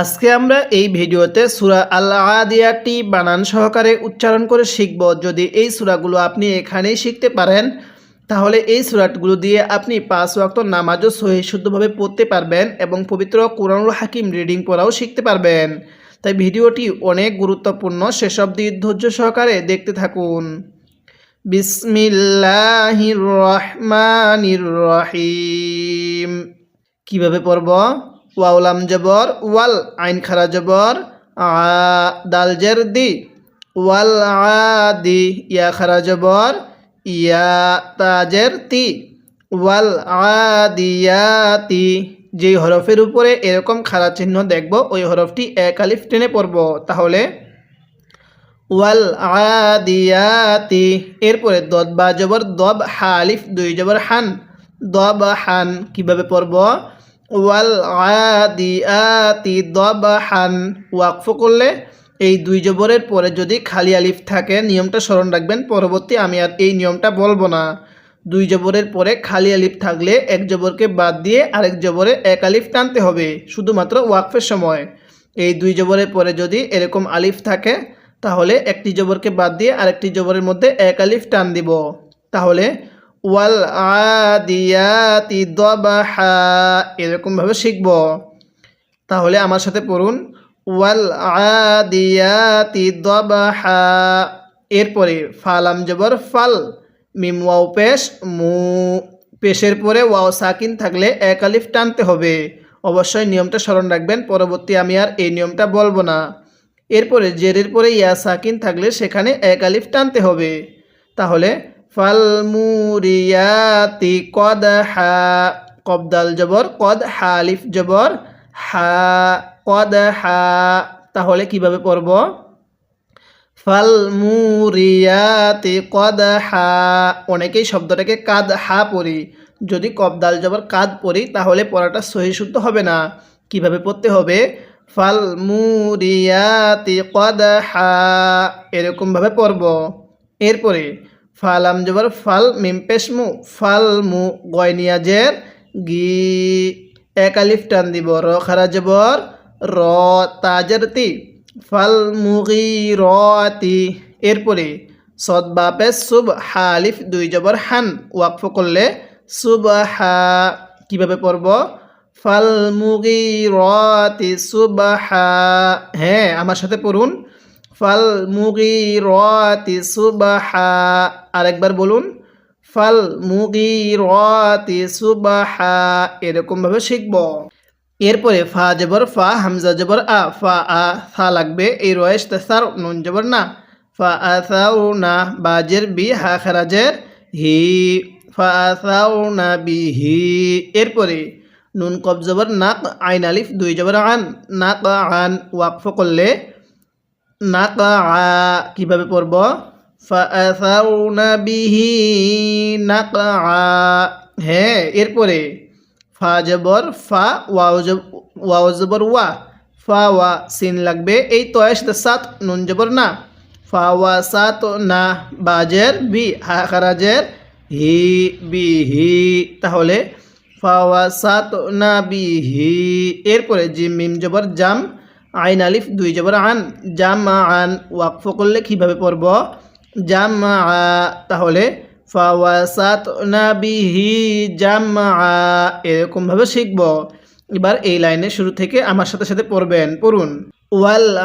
আজকে আমরা এই ভিডিওতে সুরা আল আদিয়াটি বানান সহকারে উচ্চারণ করে শিখব। যদি এই সুরাগুলো আপনি এখানেই শিখতে পারেন, তাহলে এই সুরাটগুলো দিয়ে আপনি পাঁচ ওয়াক্ত নামাজও সহি শুদ্ধভাবে পড়তে পারবেন এবং পবিত্র কোরআনুল হাকিম রিডিং পড়াও শিখতে পারবেন। তাই ভিডিওটি অনেক গুরুত্বপূর্ণ। সেসব দিয়ে ধৈর্য সহকারে দেখতে থাকুন। বিসমিল্লাহির রহমানির রহিম। কীভাবে পড়ব? ওয়াউলাম জবর, ওয়াল আইন খারা জবর, আ, দাল জের দি, ওয়াল আদি ইয়া খারা জবর, ইয়া তাজের তি, ওয়াল আদিয়াতি যে হরফের উপরে এরকম খারা চিহ্ন দেখব, ওই হরফটি এক আলিফ টেনে পড়ব। তাহলে ওয়াল আদিয়াতি এরপরে দদ বা জবর, দব হালিফ দুই জবর, হান। দব, হান কীভাবে পড়ব? ওয়াল আদিয়াতি দব হান ওয়াকফ করলে এই দুই জবরের পরে যদি খালি আলিফ থাকে, নিয়মটা স্মরণ রাখবেন, পরবর্তী আমি আর এই নিয়মটা বলব না। দুই জবরের পরে খালি আলিফ থাকলে এক জবরকে বাদ দিয়ে আরেক জবরে এক আলিফ টানতে হবে, শুধুমাত্র ওয়াকফের সময়। এই দুই জবরের পরে যদি এরকম আলিফ থাকে, তাহলে একটি জবরকে বাদ দিয়ে আরেকটি জবরের মধ্যে এক আলিফ টান দিব। তাহলে ওয়াল আদিয়াতি দবাহা, এরকমভাবে শিখব। তাহলে আমার সাথে পড়ুন, ওয়াল আদিয়াতি দবাহা, এরপরে ফালাম জবর ফাল, মিম ওয়াও পেশ, মু, পেশের পরে ওয়াও সাকিন থাকলে এক আলিফ টানতে হবে। অবশ্যই নিয়মটা স্মরণ রাখবেন, পরবর্তী আমি আর এই নিয়মটা বলব না। এরপরে জেরের পরে ইয়া সাকিন থাকলে সেখানে এক আলিফ টানতে হবে। তাহলে ফাল মুরিয়াতি কদ হা, কবদাল জবর, কদ হা, আলিফ জবর, হা, কদ হা। তাহলে কীভাবে পড়ব? ফাল মুরিয়াতি কদ হা। অনেকেই শব্দটাকে কাদ হা পড়ি। যদি কবদাল জবর কাদ পড়ি, তাহলে পড়াটা সহি শুদ্ধ হবে না। কীভাবে পড়তে হবে? ফাল মুরিয়াতি কদ হা। এরকমভাবে পড়ব। এরপরে ফালাম জবর ফাল মিম পেশমু, ফাল মু গয়নিয়াজের গি এক আলিফ টান দিব, র খারা জবর, র তাজের তি, ফাল মুগি রতি এরপরে সদ বাপে সুব হালিফ দুই জবর হান, ওয়াকফ করলে সুব হা কীভাবে পড়ব? ফাল মুগি রতি সুব হা। হ্যাঁ আমার সাথে পড়ুন। ফাল মুগি রতি সুব হা আরেকবার বলুন ফাল মুগি রতি সুব হা এরকমভাবে শিখব। এরপরে ফা জবর ফা, হামজা জবর আ, ফা আ ফা লাগবে। এই রয়েস তেসার নুন জবর না। ফা আসাউ না, বাজের বি, হা খারাজের হি। ফা আসাউ না বি, হি। এরপরে নুন কব জবর নাক, আইন আলিফ, দুই জবর আন। নাক আন, ওয়াকফ করলে নাক কীভাবে পড়ব? ফা আসাউ না বিহি নাক হ্যাঁ এরপরে ফা জবর, ফা, ওয়াও ওয়াও জবর, ওয়া। ফা, ওয়া, সিন লাগবে। এই তয়েস সাত, নুন জবর না। ফা, ওয়া, সাত, না, বাজের, বি, হা, খারাজের, হি, বি, হি। তাহলে ফা, ওয়া, সাত, না, বি, হি। এরপরে জিম, মিম জবর, জাম। আইন আলিফ, দুই জবর আন। জাম আন ওয়াকফ করলে কীভাবে পড়ব? জাম তাহলে ফাওয়াসাত মা আ এরকমভাবে শিখব। এবার এই লাইনের শুরু থেকে আমার সাথে সাথে পড়বেন, পড়ুন। ওয়াল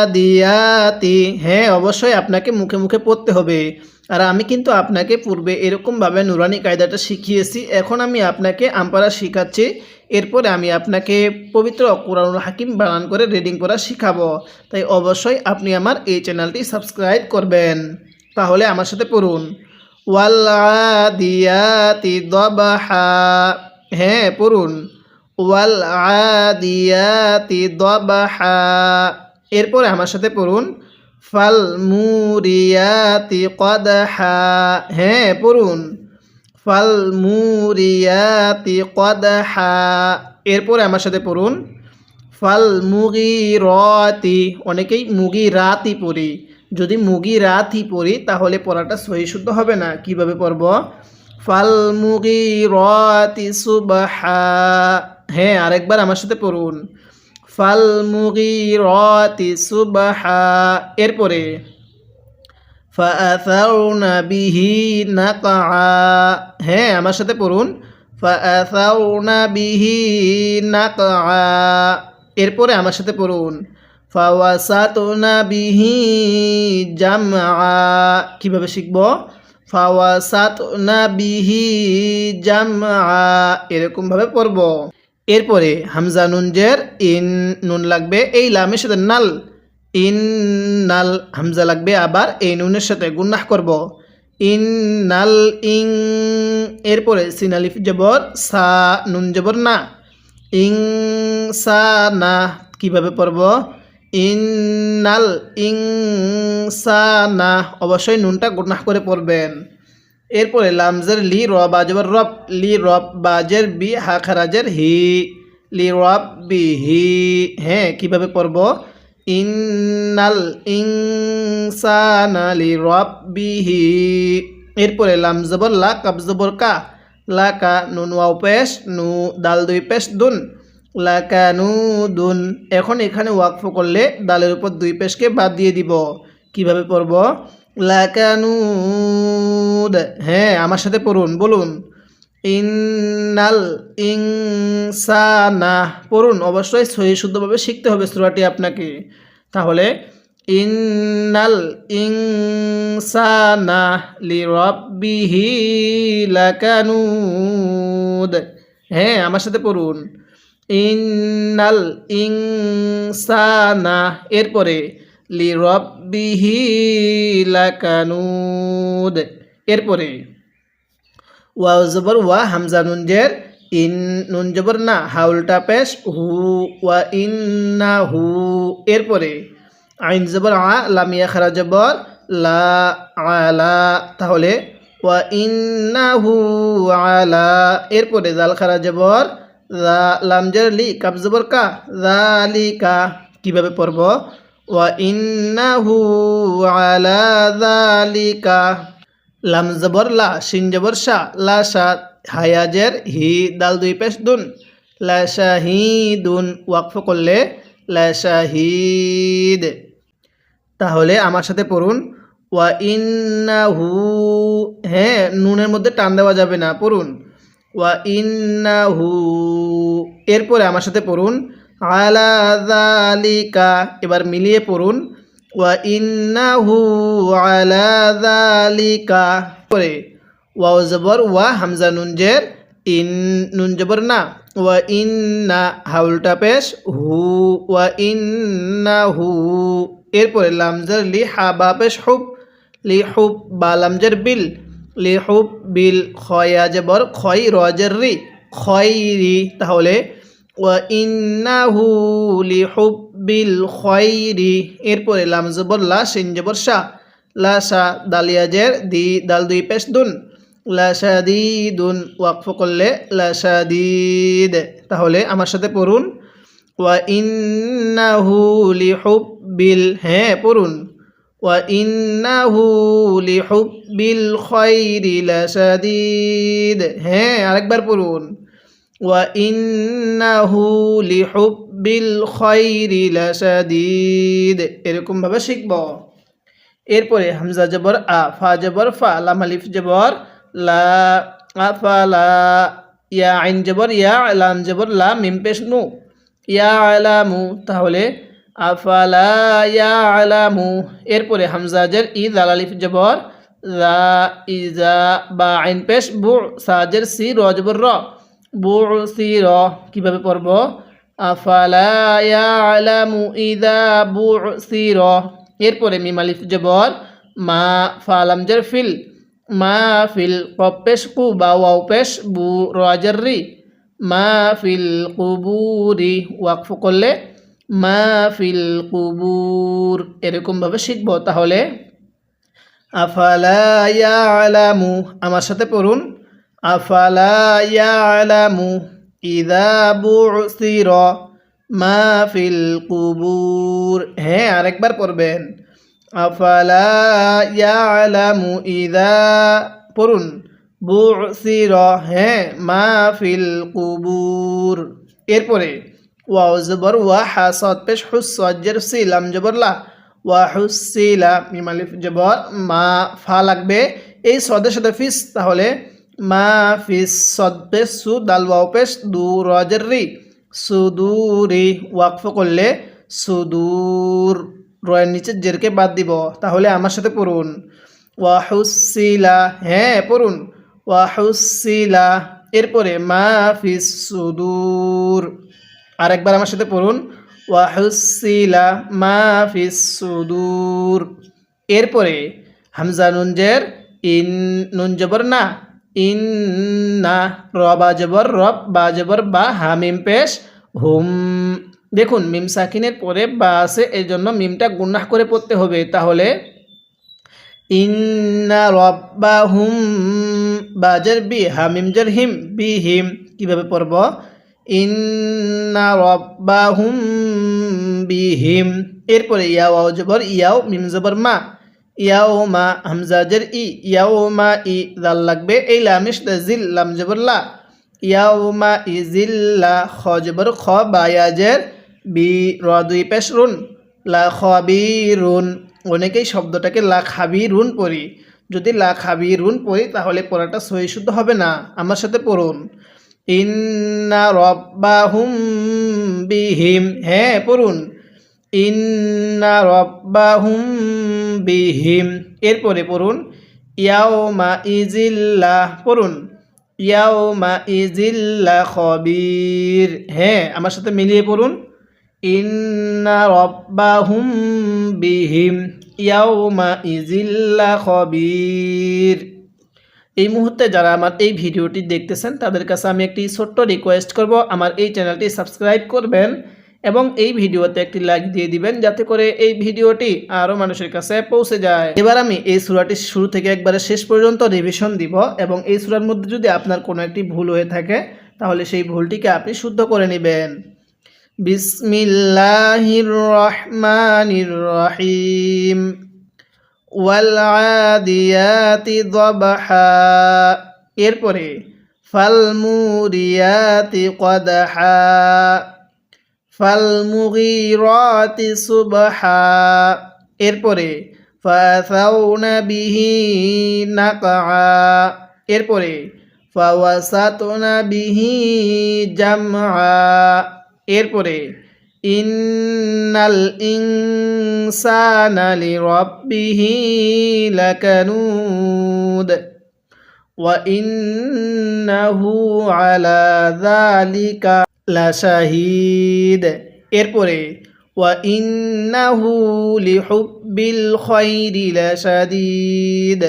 আদিয়াতি। হ্যাঁ অবশ্যই আপনাকে মুখে মুখে পড়তে হবে। আর আমি কিন্তু আপনাকে পূর্বে এরকমভাবে নুরানি কায়দাটা শিখিয়েছি। এখন আমি আপনাকে আমপারা শিখাচ্ছি। এরপরে আমি আপনাকে পবিত্র কোরআনুল হাকিম বানান করে রিডিং করা শিখাবো। তাই অবশ্যই আপনি আমার এই চ্যানেলটি সাবস্ক্রাইব করবেন। তাহলে আমার সাথে পড়ুন। ওয়াল্লাদিয়াতি দবাহা। হ্যাঁ পড়ুন। ওয়াল আদিয়াতি দবাহা। এরপরে আমার সাথে পড়ুন ফাল মুরিয়াতি কদহা। হ্যাঁ পড়ুন ফাল মুরিয়াতি কদহা। এরপরে আমার সাথে পড়ুন ফাল মুগি রতি অনেকেই মুগি রাতি পড়ি। যদি মুগি রাতই পড়ি, তাহলে পড়াটা সহি শুদ্ধ হবে না। কীভাবে পড়ব? ফাল মুগি রতি সুবাহা। হ্যাঁ আরেকবার আমার সাথে পড়ুন। ফাল মুগিরাতি সুবহা। এরপরে ফাআসাউনা বিহি নাকআ। হ্যাঁ আমার সাথে পড়ুন। ফাআসাউনা বিহি নাকআ। এরপরে আমার সাথে পড়ুন। ফাওয়াসাতুনা বিহি জামআ। কীভাবে শিখব? ফাওয়াসাতুনা বিহি জামআ। এরকম ভাবে পড়ব। এরপরে হামজা নুনজের ইন নুন লাগবে, এই লামের সাথে নাল, ইন নাল হামজা লাগবে, আবার এই নুনের সাথে গুন্নাহ করব। ইন নাল ইং, এরপরে সিনালিফ জবর, সা নুন জবর না। ইং, সা না, কীভাবে পড়ব? ইন নাল ইং, সা না, অবশ্যই নুনটা গুন্নাহ করে পড়বেন। এরপরে লামজের লি র বাজবর রব, লি রব বাজের বি, হা খারাজের হি, লি রব বি হি। হ্যাঁ কীভাবে পড়ব? ইন্নাল ইনসানা লি রব্বিহি এরপরে লামজবর লা কাব জবর কা, লা কা নুন ওয়াও পেশ, নু দাল দুই পেশ দুন, লা কা নু দুন। এখন এখানে ওয়াকফ করলে দালের উপর দুই পেশকে বাদ দিয়ে দিব। কীভাবে পড়ব? লা কা নু হ্যাঁ আমার সাথে পড়ুন, বলুন। ইন্নাল ইনসানা। পড়ুন, অবশ্যই সহি শুদ্ধভাবে শিখতে হবে সুরাটি আপনাকে। তাহলে, ইন্নাল ইনসানা লিরাব্বিহি লাকানুদ। হ্যাঁ আমার সাথে পড়ুন। ইন্নাল ইনসানা, এরপরে লিরাব্বিহি লাকানুদ। এরপরে, ওয়াও জবর ওয়া হামজা নুন জের ইন, নুন জবর না, হাউলটা পেশ, হু ওয়া ইন্না হু। এরপরে, আইন জবর আ লামিয়া খারা জবর, লা আলা, তাহলে, ওয়া ইন্না হু আলা। এরপরে জাল খারা জবর, লা লাম জের লি কাব জবর কা, জালিকা। কীভাবে পড়ব? ওয়া ইন্না হু আলা জালিকা লাম জবর লা শিন জবর শা লা শা হায়াজের হি, দাল দুই পেশ দুন, লা শাহিদুন, ওয়াকফ করলে লা শাহিদ। তাহলে আমার সাথে পড়ুন ওয়া ইন্নাহু হ্যাঁ নুনের মধ্যে টান দেওয়া যাবে না, পড়ুন ওয়া ইন্নাহু এরপরে আমার সাথে পড়ুন আলা এবার মিলিয়ে পড়ুন। ওয়া ইন্নাহু আলা যালিকা। পরে ওয়াও জবর, ওয়া হামজা নুন জের, ইন নুন জবর না। ওয়া ইন্না, হাউলটা পেশ, হু। ওয়া ইন্না হু এরপরে লামজার লি হা বা পেশ, হুব। লি হুব বা লামজার বিল। লি হুব, বিল, খয়া জবর খয় রজের রি। খয়রি, তাহলে ওয়া ইন্নাহু লি হুব্বিল খয়রি এরপরে লাম জবর, লা শিন জবর, শা। লা শা দালিয়াজের দি, দাল দুই পেশ দুন। লা শাদিদুন ওয়াকফ করলে লা শাদিদ তাহলে আমার সাথে পড়ুন। ওয়া ইন্নাহু লি হুব্বিল হ্যাঁ পড়ুন। ওয়া ইন্নাহু লি হুব্বিল খয়রি লা শাদিদ হ্যাঁ আরেকবার পড়ুন ওয়া ইন্নাহু লি হুব্বিল খয়রি লা শাদিদ এরকম ভাবে শিখব। এরপরে হামজা জবর আ, ফা জবর ফা, লাম আলিফ জবর, লা ইয়া, আইন জবর, ইয়া জবর, লা, মিম পেশ নু। ইয়া আলামু তাহলে আফালা ইয়া আলামু এরপরে হামজা জের ই আলিফ জবর, লা ইজা বা, আইন পেশ, বু সাজের সি, র জবর, র। বু সি র কীভাবে পড়ব? আফালা আলামু ইদা বু সি র এরপরে মিম আলিফ জবর, মা ফালাম জের ফিল মা ফিল কপেশ কু বা ওয়াও পেশ, বু রাজার রি মা ফিল কুবুরি, ওয়াকফ করলে মা ফিল কুবুর এরকমভাবে শিখব তাহলে। আফালা ইয়ালামু, আমার সাথে পড়ুন। আফালা ইয়ালামু ইদা বুসির মা ফিল কুবুর হ্যাঁ আরেকবার পড়বেন। আফালা ইয়ালামু ইদা পড়ুন। বুসির হ্যাঁ মা ফিল কুবুর এরপরে, ওয়াও জবর, ওয়া হা সদ পেশ হুস সজ্জের সি, লাম জবর, লা। ওয়া হুসিলা মিম আলিফ জবর, মা, ফা লাগবে। এই সদের সাথে ফিস, তাহলে মা ফিস সদ সু দাল ওয়াও দু রজের রি সুদুরি ওয়াকফ করলে সুদূর রয়ের নিচে জেরকে বাদ দিব, তাহলে আমার সাথে পড়ুন। ওয়াহুসিলা হ্যাঁ পড়ুন। ওয়াহুসিলা এরপরে মা ফিস সুদূর। আরেকবার আমার সাথে পড়ুন। ওয়াহুসিলা মা ফিস সুদূর। এরপরে হামজা নুনজের ইন নুন জবর না। ইন না র বা রব বা জবর বা হামিম পেশ হুম। দেখুন, মিম সাকিনের পরে বা আছে এই জন্য মিমটা গুন্নাহ করে পড়তে হবে। তাহলে ইন্না রব্বাহুম বাজার বি হামিম জার হিম বি হিম। কীভাবে পড়ব? ইন্না রব্বাহুম বি হিম। এরপরে ইয়াও জবর, ইয়াও মিম জবর মা। ইয়াও মা হামজাজের ই ইয়াও মা ই দাল লাগবে, এই লামিশ জিল, লাম জবর লা। ইয়াও মা ই জিল্লা খ জবর খ বায়াজের বি, র দুই পেশ রুন। লা খবিরুন অনেকেই শব্দটাকে লা খাবিরুন পড়ি। যদি লা খাবিরুন পড়ি, তাহলে পড়াটা সহি শুদ্ধ হবে না। আমার সাথে পড়ুন। ইন্না রব্বাহুম বিহিম। হ্যাঁ পড়ুন। ইন্না রব্বাহুম বিহিম। এরপরে পড়ুন ইয়াওমা ইজিল্লা পড়ুন ইয়াওমা ইজিল্লা খবির। হ্যাঁ আমার সাথে মিলিয়ে পড়ুন, ইন্না রব্বাহুম বিহিম, ইয়াউমা ইজিল্লা খবির। এই মুহূর্তে যারা আমার এই ভিডিওটি দেখতেছেন, তাদের কাছে আমি একটি ছোট্ট রিকোয়েস্ট করব। আমার এই চ্যানেলটি সাবস্ক্রাইব করবেন এবং এই ভিডিওতে একটি লাইক দিয়ে দিবেন যাতে করে এই ভিডিওটি আরও মানুষের কাছে পৌঁছে যায়। এবার আমি এই সুরাটি শুরু থেকে একবারে শেষ পর্যন্ত রিভিশন দিব এবং এই সুরার মধ্যে যদি আপনার কোনো একটি ভুল হয়ে থাকে, তাহলে সেই ভুলটিকে আপনি শুদ্ধ করে নেবেন। বিসমিল্লাহির রহমানির রহিম ওয়ালআদিয়াতি দবহা। এরপরে, ফালমুরিয়াতি কদহা। ফালমুগিরাতি সুবহা। এরপরে, ফাসাউনা বিহি নাকা এরপরে, ফাওয়াসাতনা বিহি জামআ। এরপরে, ইন্নাল ইনসানা লিরাব্বিহি লাকানুদ। ইন্নাহু আলা যালিকা। লাশাহিদ এরপরে ওয়া ইন্নাহু লিহুব্বিল খাইরি লাশাদীদ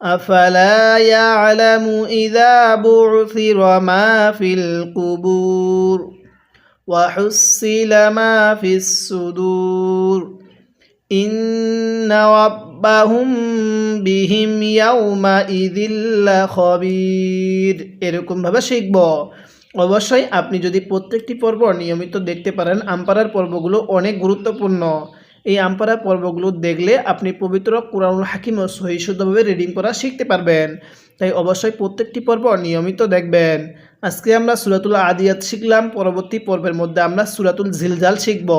أفلا يعلم إذا بعثر ما في القبور وحصل ما في الصدور إن ربهم بهم يومئذ لخبير এরকম ভাবে শিখব অবশ্যই আপনি যদি প্রত্যেকটি পর্ব নিয়মিত দেখতে পারেন আম্পারার পর্বগুলো অনেক গুরুত্বপূর্ণ। এই আমপারা পর্বগুলো দেখলে আপনি পবিত্র কোরআনুল হাকিম ও সহিশুদ্ধভাবে রিডিং করা শিখতে পারবেন। তাই অবশ্যই প্রত্যেকটি পর্ব নিয়মিত দেখবেন। আজকে আমরা সুরাতুল আদিয়াত শিখলাম, পরবর্তী পর্বের মধ্যে আমরা সুরাতুল ঝিলজাল শিখব।